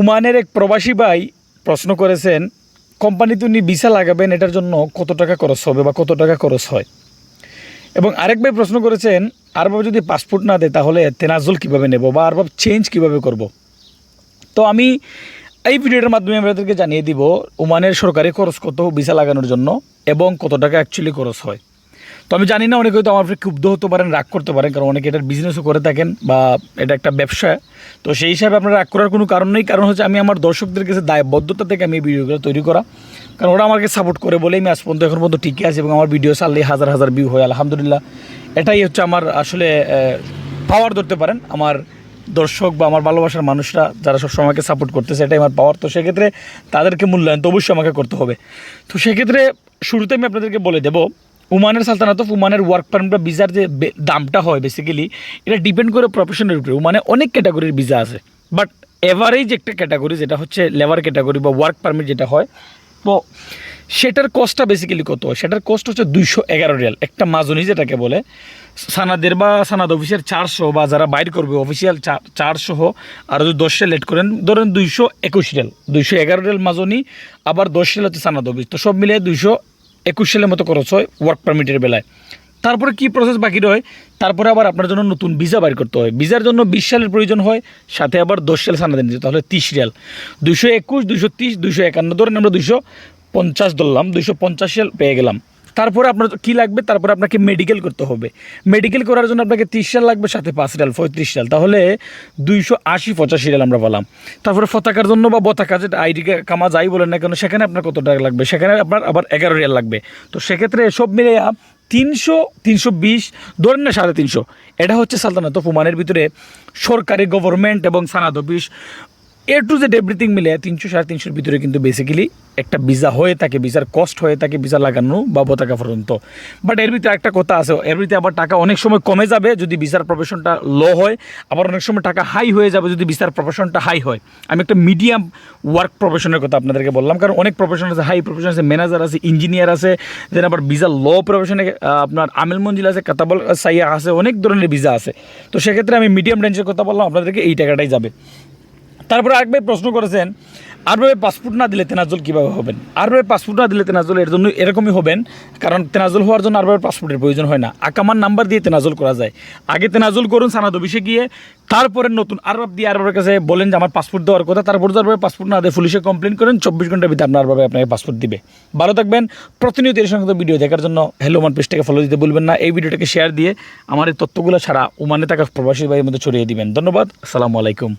উমানের এক প্রবাসী ভাই প্রশ্ন করেছেন কোম্পানিতে উনি ভিসা লাগাবেন, এটার জন্য কত টাকা খরচ হবে বা কত টাকা খরচ হয়? এবং আরেক ভাই প্রশ্ন করেছেন আরবাব যদি পাসপোর্ট না দেয়, তাহলে তেনাজল কীভাবে নেব বা আরবাব চেঞ্জ কীভাবে করব? তো আমি এই ভিডিওটার মাধ্যমে আপনাদেরকে জানিয়ে দিব ওমানের সরকারি খরচ কত ভিসা লাগানোর জন্য এবং কত টাকা অ্যাকচুয়ালি খরচ হয়? তো আমি জানি না, অনেকে হয়তো আমার ক্ষুব্ধ হতে পারেন, রাগ করতে পারেন, কারণ অনেকে এটার বিজনেসও করে থাকেন বা এটা একটা ব্যবসা। তো সেই হিসাবে আপনার রাগ করার কোনো কারণ নেই, কারণ হচ্ছে আমি আমার দর্শকদের কাছে দায়বদ্ধতা থেকে আমি এই ভিডিওগুলো তৈরি করা। কারণ ওরা আমাকে সাপোর্ট করে বলেই আমি আজ পর্যন্ত এখন পর্যন্ত টিকে আছি এবং আমার ভিডিও চাললে হাজার হাজার ভিউ হয়, আলহামদুলিল্লাহ। এটাই হচ্ছে আমার আসলে পাওয়ার ধরতে পারেন। আমার দর্শক বা আমার ভালোবাসার মানুষরা যারা সব আমাকে সাপোর্ট করতেছে, এটাই আমার পাওয়ার তো সেক্ষেত্রে তাদেরকে মূল্যায়ন তো অবশ্যই আমাকে করতে হবে। তো সেক্ষেত্রে শুরুতে আমি আপনাদেরকে বলে দেবো উমানের সালতানাত অফ উমানের ওয়ার্ক পারমিট বা ভিসার যে দামটা হয় বেসিক্যালি এটা ডিপেন্ড করে প্রফেশনের উপরে। উমানে অনেক ক্যাটাগরির ভিসা আছে। বাট এভারেজ একটা ক্যাটাগরি যেটা হচ্ছে লেবার ক্যাটাগরি বা ওয়ার্ক পারমিট যেটা হয়, তো সেটার কস্টটা বেসিক্যালি কত সেটার কস্ট হচ্ছে দুইশো এগারো রিয়াল। একটা মাজনি যেটাকে বলে, সানাদের বা সানাদ অফিসের চারশো বা যারা বাইর করবে অফিসিয়াল চারশো, আর যদি দশ লেট করেন, ধরেন দুইশো একুশ রিয়াল। দুইশো এগারো রিয়াল মাজনি, আবার দশ রিয়াল হচ্ছে সানাদ অফিস। তো সব মিলিয়ে দুইশো একুশ সালের মতো খরচ হয় ওয়ার্ক পারমিটের বেলায়। তারপরে কি প্রসেস বাকি রয়? তারপরে আবার আপনার জন্য নতুন ভিসা বাইর করতে হয়। ভিসার জন্য বিশ সালের প্রয়োজন হয়, সাথে আবার দশ সাল সানা দিন তাহলে তিরিশ রিয়াল। দুশো একুশ দুশো তিরিশ দুশো একান্ন ধরেন আমরা দুশো পঞ্চাশ ধরলাম। দুশো পঞ্চাশ সাল পেয়ে গেলাম। তারপরে আপনার কি লাগবে? তারপরে আপনাকে মেডিকেল করতে হবে। মেডিকেল করার জন্য আপনাকে তিরিশ সাল লাগবে, সাথে পাঁচ রিয়াল, পঁয়ত্রিশ সাল তাহলে দুইশো আশি, পঁচাশি রিয়াল আমরা পেলাম। তারপরে পতাকার জন্য বা বতাকা যেটা আইডি কামা যাই বলেন না কেন, সেখানে আপনার কত টাকা লাগবে? সেখানে আপনার আবার এগারো রিয়াল লাগবে। তো সেক্ষেত্রে সব মিলে তিনশো তিনশো বিশ, ধরেন না সাড়ে তিনশো। এটা হচ্ছে সালতানাত ফুমানের ভিতরে সরকারি গভর্নমেন্ট এবং সানাদ office A to Z everything মিলে তিনশো সাড়ে তিনশোর ভিতরে কিন্তু বেসিক্যালি একটা ভিসা হয়ে থাকে ভিসার কস্ট হয়ে থাকে ভিসা লাগানো বা পতাকা পর্যন্ত। বাট এর ভিতরে একটা কথা আছে, এর ভিতরে আবার টাকা অনেক সময় কমে যাবে যদি ভিসার প্রফেশনটা লো হয়, আবার অনেক সময় টাকা হাই হয়ে যাবে যদি ভিসার প্রফেশনটা হাই হয়। আমি একটা মিডিয়াম ওয়ার্ক প্রফেশনের কথা আপনাদেরকে বললাম, কারণ অনেক প্রফেশন আছে হাই প্রফেশন আছে ম্যানেজার আছে ইঞ্জিনিয়ার আছে দেন আবার ভিসা লো প্রফেশনে আপনার আমেল মঞ্জিল আছে, কাতাবল সাইয়া আছে, অনেক ধরনের ভিসা আছে। তো সেক্ষেত্রে আমি মিডিয়াম রেঞ্জের কথা বললাম, আপনাদেরকে এই টাকাটাই যাবে। তারপরে আরেকবার প্রশ্ন করেছেন আরভাবে পাসপোর্ট না দিলে তেনাজল কীভাবে হবেন? আরভাবে পাসপোর্ট না দিলে তেনাজল এর জন্য এরকমই হবেন, কারণ তেনাজল হওয়ার জন্য আরভাবে পাসপোর্টের প্রয়োজন হয় না। আকামার নাম্বার দিয়ে তেনাজল করা যায়। আগে তেনাজল করুন, সানাদ অফিসে গিয়ে, তারপরে নতুন আরবাব দিয়ে আরবাবের কাছে বলেন যে, আমার পাসপোর্ট দেওয়ার কথা। তারপর যদি পাসপোর্ট না দেয়, পুলিশে কমপ্লেন করেন, চব্বিশ ঘণ্টার ভিতরে আপনার আরভাবে আপনাকে পাসপোর্ট দিবে। ভালো থাকবেন। প্রতিনিয়ত এর সঙ্গে ভিডিও দেখার জন্য হ্যালো মান পেজটাকে ফলো দিতে ভুলবেন না। এই ভিডিওটাকে শেয়ার দিয়ে আমার এই তথ্যগুলো ছাড়া ওমানে থাকা প্রবাসী ভাইয়ের মধ্যে ছড়িয়ে দিবেন। ধন্যবাদ। আসসালামু আলাইকুম।